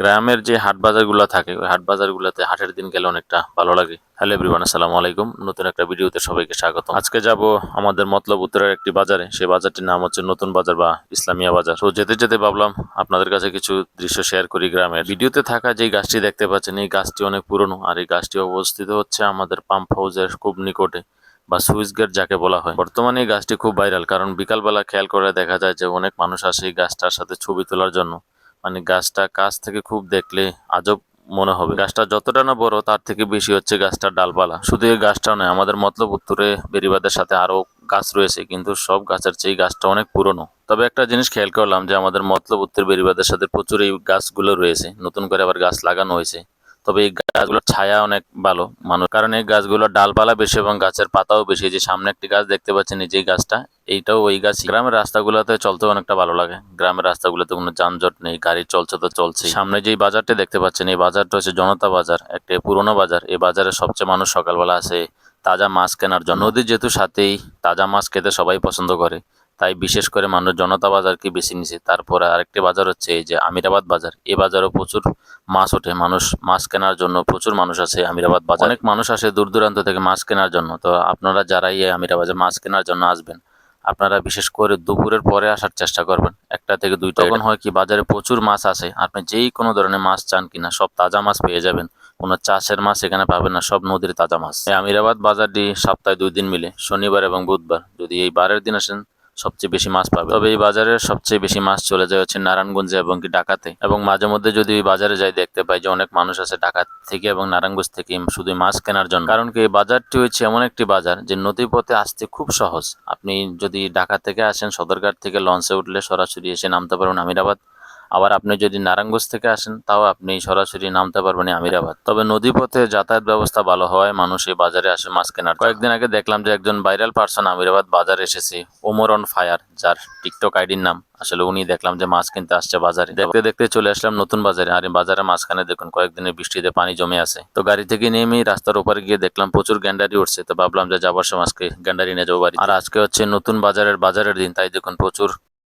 গ্রামের যে হাট বাজারগুলো থাকে, ওই হাট বাজারগুলোতে হাটের দিন গেলে অনেকটা ভালো লাগে। হ্যালো এভরিওয়ান আসসালামু আলাইকুম। নতুন একটা ভিডিওতে সবাইকে স্বাগত আজকে যাব আমাদের মতলব উত্তরের একটি বাজারে। সেই বাজারটির নাম হচ্ছে নতুন বাজার বা ইসলামিয়া বাজার। তো যেতে যেতে ভাবলাম আপনাদের কাছে কিছু দৃশ্য শেয়ার করি গ্রামের। ভিডিওতে থাকা যে গাছটি দেখতে পাচ্ছেন, এই গাছটি অনেক পুরনো আর এই গাছটি অবস্থিত হচ্ছে আমাদের পাম্প হাউসের খুব নিকটে বা সুইচ গেট যাকে বলা হয়। বর্তমানে এই গাছটি খুব ভাইরাল, কারণ বিকালবেলা খেয়াল করে দেখা যায় যে অনেক মানুষ আসে এই গাছটার সাথে ছবি তোলার জন্য। মানে গাছটা কাছ থেকে খুব দেখলে আজব মনে হবে। গাছটা যতটা না বড়, তার থেকে বেশি হচ্ছে গাছটার ডালপালা। শুধু এই গাছটা নয়, আমাদের মতলব উত্তরে বেরিবাদের সাথে আরও গাছ রয়েছে, কিন্তু সব গাছের চেয়ে গাছটা অনেক পুরনো। তবে একটা জিনিস খেয়াল করলাম যে আমাদের মতলব উত্তর বেরিবাদের সাথে প্রচুর এই গাছগুলো রয়েছে, নতুন করে আবার গাছ লাগানো হয়েছে। তবে এই গাছগুলোর ছায়া অনেক ভালো। মানুষ কারণ এই গাছগুলোর ডালপালা বেশি এবং গাছের পাতাও বেশি। যে সামনে একটি গাছ দেখতে পাচ্ছেন, এই যে গাছটা, এইটাও ওই গাছ গ্রামের রাস্তাগুলোতে চলতে অনেকটা ভালো লাগে। গ্রামের রাস্তাগুলোতে কোনো যানজট নেই, গাড়ি চলছে তো চলছে সামনে যেই বাজারটা দেখতে পাচ্ছেন, এই বাজারটা হচ্ছে জনতা বাজার, একটা পুরনো বাজার। এই বাজারে সবচেয়ে মানুষ সকালবেলা আসে, তাজা মাছ কেনার জন্য। নদীর যেহেতু সাথেই তাজা মাছ খেতে সবাই পছন্দ করে। তাই বিশেষ করে মানুষ জনতা বাজারকে বেছে নিছে তারপরে আরেকটি বাজার হচ্ছে এই যে আমিরাবাদ বাজার। এই বাজারও প্রচুর মাছ ওঠে। মানুষ মাছ কেনার জন্য প্রচুর মানুষ আসে আমিরাবাদ বাজার। অনেক মানুষ আসে দূর দূরান্ত থেকে মাছ কেনার জন্য। তো আপনারা যারাই এই আমিরাবাদে মাছ কেনার জন্য আসবেন আপনারা বিশেষ করে দুপুরের পরে আসার চেষ্টা করবেন। একটা থেকে দুইটা। তখন হয় কি বাজারে প্রচুর মাছ আসে। আপনি যেই কোনো ধরনের মাছ চান কিনা সব তাজা মাছ পেয়ে যাবেন। কোনো চাষের মাছ এখানে পাবেন না সব নদীর তাজা মাছ। এই আমিরাবাদ বাজারটি সপ্তাহে দুই দিন মিলে শনিবার এবং বুধবার। যদি এই বারের দিন আসেন সবচেয়ে বেশি মাছ পাবে। তবে এই বাজারে সবচেয়ে বেশি মাছ চলে যায় হচ্ছে নারায়ণগঞ্জে এবং কি ঢাকাতে। এবং মাঝে মধ্যে যদি বাজারে যাই দেখতে পাই যে অনেক মানুষ আছে ঢাকা থেকে এবং নারায়ণগঞ্জ থেকে শুধু মাছ কেনার জন্য। কারণ কি এই বাজারটি হচ্ছে এমন একটি বাজার যে নদীপথে আসতে খুব সহজ। আপনি যদি ঢাকা থেকে আসেন সদরঘাট থেকে লঞ্চে উঠলে সরাসরি এসে নামতে পারবেন আমিরাবাদ। আবার আপনি যদি নারায়ণগঞ্জ থেকে আসেন, তাও আপনি সরাসরি নামতে পারবেন আমিরাবাদ। তবে নদী পথে যাতায়াত ব্যবস্থা ভালো হওয়ায় মানুষ এই বাজারে আসে মাছ কেনার কয়েকদিন আগে দেখলাম যে একজন ভাইরাল পার্সন আমিরাবাদ বাজারে এসেছে, ওমর অন ফায়ার, যার টিকটক আইডির নাম। আসলে উনি দেখলাম যে মাছ কিনতে আসছে বাজারে। দেখতে দেখতে চলে আসলাম নতুন বাজারে। আর বাজারে মাঝখানে দেখুন, কয়েকদিনের বৃষ্টিতে পানি জমে আছে। তো গাড়ি থেকে নেমেই রাস্তার উপরে গিয়ে দেখলাম প্রচুর গ্যান্ডারি উঠছে। তো ভাবলাম যে যাবার সময় আজকে গ্যান্ডারি নিয়ে যাব আর আজকে হচ্ছে নতুন বাজারের বাজারের দিন, তাই দেখুন প্রচুর